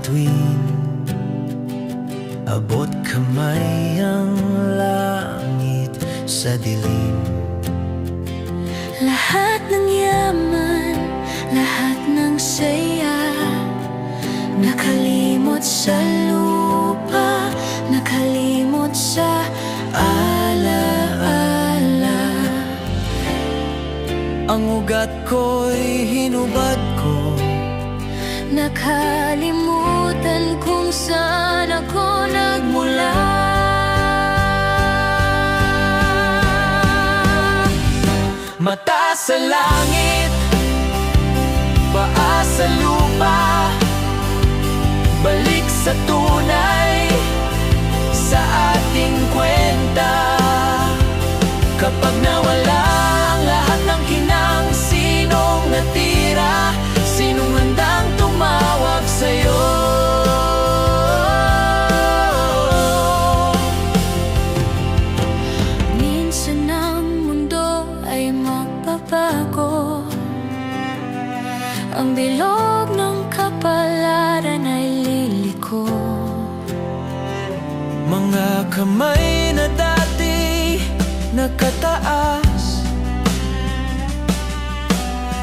bituin Abot kamay ang langit sa dilim. Lahat ng yaman, lahat ng saya Nakalimot sa lupa, nakalimot sa alaala. Ang ugat ko'y hinubad ko Nakalimutan kung saan ako nagmula. Mata sa langit Paa sa lupa Ang bilog ng kapalaran ay liliko. Mga kamay na dati nakataas.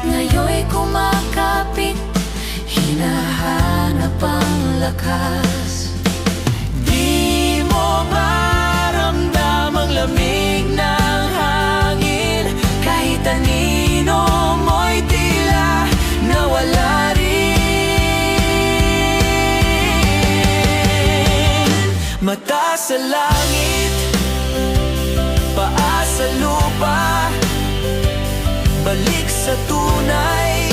Ngayon'y kumakapit Hinahanap ang lakas Mata sa langit, paa sa lupa Balik sa tunay,